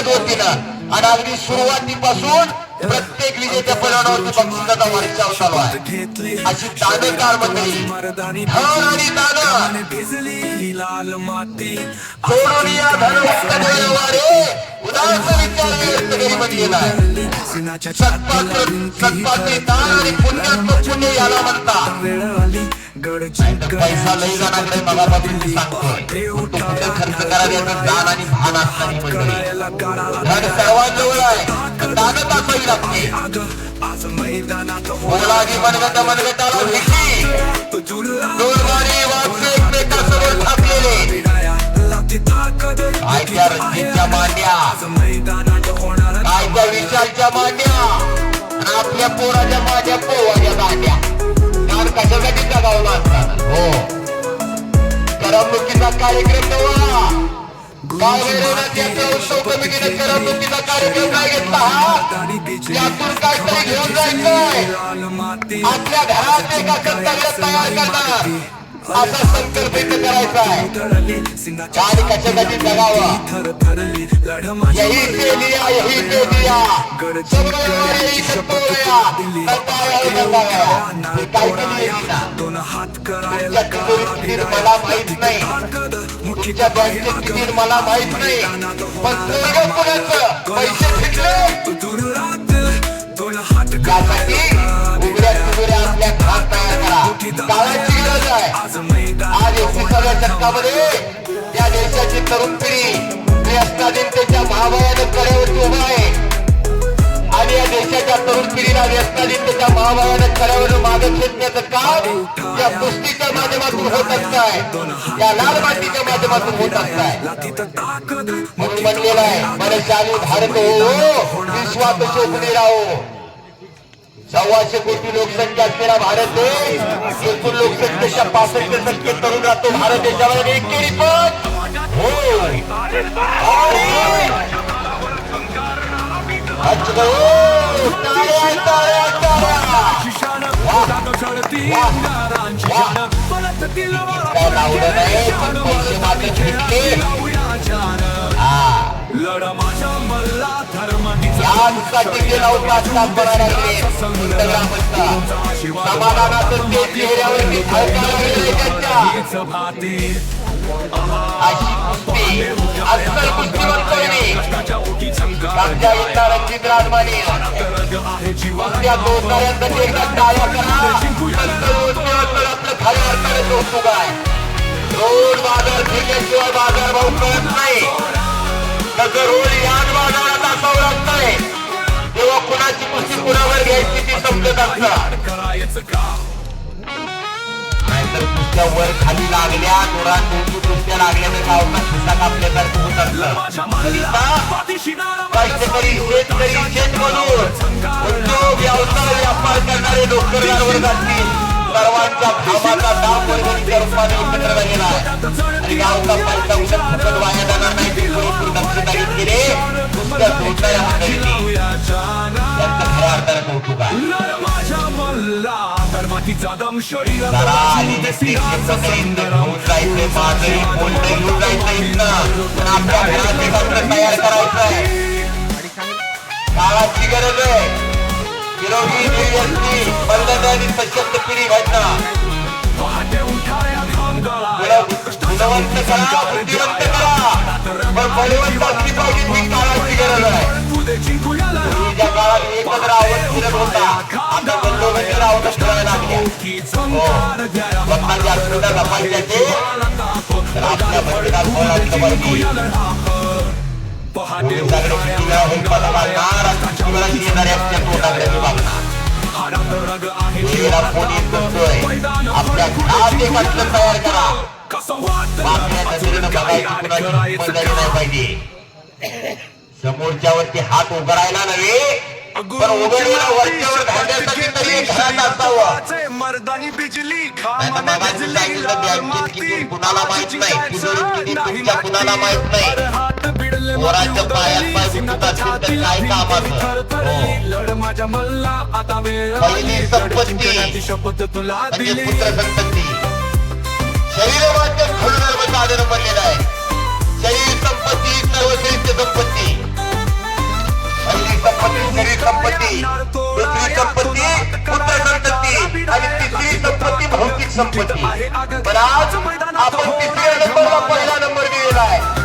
विजयाच्याच वतीनं आणि अगदी सुरुवातीपासून प्रत्येक विजेच्या पलाडावरती बक्षिसाचा वर्षाव चालू आहे. अशी दानं काळ मंडळी धन आणि दानं लाल माती सोडून या धनमुक्त देवारे उदास विचार व्यक्त करी म्हणलेला सिनाच्या सत्पात्र सत्पात्री दान आणि पुण्यात्म पुण्य याला म्हणतात. पैसा लई जणांकडे मगापासून मी सांगतोय. तो कुठे खर्च याचं दान आणि भान असणारी मंडळी धन सर्वांजवळ आहे. असावी लागते भीती वाचले एकमेकासमोर मांड्या. मांड्या. आपल्या पोराच्या माझ्या कारण कशासाठी जगावं हो. करमणुकीचा कार्यक्रम काय उत्सव कमिटीने करमणुकीचा कार्यक्रम काय घेतला यातून काहीतरी घेऊन जायचंय. आपल्या घरात एका कर्तव्य तयार करणार असा संकल्प करायचा आहे. आणि कशासाठी यही लिया यही दिया दोन हात करायला मला माहीत नाही. बँकेत मला माहीत नाही. पण पैसे फिटले आज शतकामध्ये त्या देशाची तरुण पिढी व्यसनाधीनतेच्या महाभयानं कड्यावरती उभा आहे. आणि या देशाच्या तरुण पिढीला व्यस्ताधीन त्याच्या महाभयानं कड्यावर मागे खेचण्याचं काम या कुस्तीच्या माध्यमातून होत असताय. या लाल मातीच्या माध्यमातून होत असताय. म्हणून म्हणलेलं आहे बरेच आम्ही भारत हो विश्वात शोभणे राहो. सव्वाशे कोटी लोकसंख्या असलेला भारत देश एकूण लोकसंख्येच्या पासष्ट टक्के तरुण राहतो भारत देशामध्ये एकेरी पण हो आणि अच्छा, हो, टाळ्या, लावलं नाही पण पैसे मात्र घेतले हा यासाठी गेला होता आत्ताच बनायला समाधानाचं ते चेहऱ्यावरती झळकायला लागले त्यांच्या. राजमाने एकदा रोड बाजार फिरल्याशिवाय बाजार भाव कळत नाही. बाजारात असावं लागतंय तेव्हा कुणाची कुस्ती कुणावर घ्यायची ती समजत असतात नाहीतर कुस्त्या वर खाली लागल्या जोरात दोन कुस्त्या लागल्याने गावचा खिस्सा कापल्यासारखं होत असतं कष्टकरी शेतकरी शेतमजूर उद्योग व्यवसाय व्यापार करणारे नोकरदार वर्ग असतील सर्वांच्या भावाचा दाम वर्गणीच्या रूपाने एकत्र झालेला आहे आणि गावचा पैसा उलट फुकट वाया जाणार नाही ते घेतली दक्षता घेतलेले कुस्त्या सोडणाऱ्या मंडळींनी त्यांचं खऱ्या अर्थानं कौतुक आहे जरा आली नसती घेऊन जायचंय माझं बोलणं घेऊन जायचं गुणवंत करा बुद्धिवंत करा पण बळवंत असली पाहिजे ही काळाची गरज आहे पूर्वीच्या काळात एकत्र आवड फिरत होता आता बंदोबस्त आवडत फिरायला लागल्या हो लोकांच्या सुविधा जपायच्या ते तर आपल्या मंदिरात बोलायचं बरं की पूर्वी सगळे किती वेळा हुंपाला लागणार आणि किती वेळा शेजाऱ्याच्या तोंडाकडे मी बघणार देवीला फोन येत नसतोय आपल्या घरात एक असलं तयार करा पाहिजे समोरच्यावरती हात उघडायला नव्हे पण उघडलेला वरच्यावर घालण्यासाठी तरी एक घरात असावं. मर्दानी बिजली कुणाला माहीत नाही तुमच्या कुणाला माहीत नाही. पायात पाय काय कामाचं? हो. माझ्या मल्ला आता वेळ पहिली. संपत्ती. शपथ तुला म्हणजे दिली. पुत्र शरीरवाद्य खडून साधन बनलेलं आहे. शरीर संपत्ती सर्व शरीर संपत्ती. पहिली संपत्ती शरीर संपत्ती दुसरी संपत्ती पुत्र संपत्ती आणि तिसरी संपत्ती भौतिक संपत्ती. पण आज आपण तिसऱ्या नंबरला पहिला नंबर दिलेला आहे.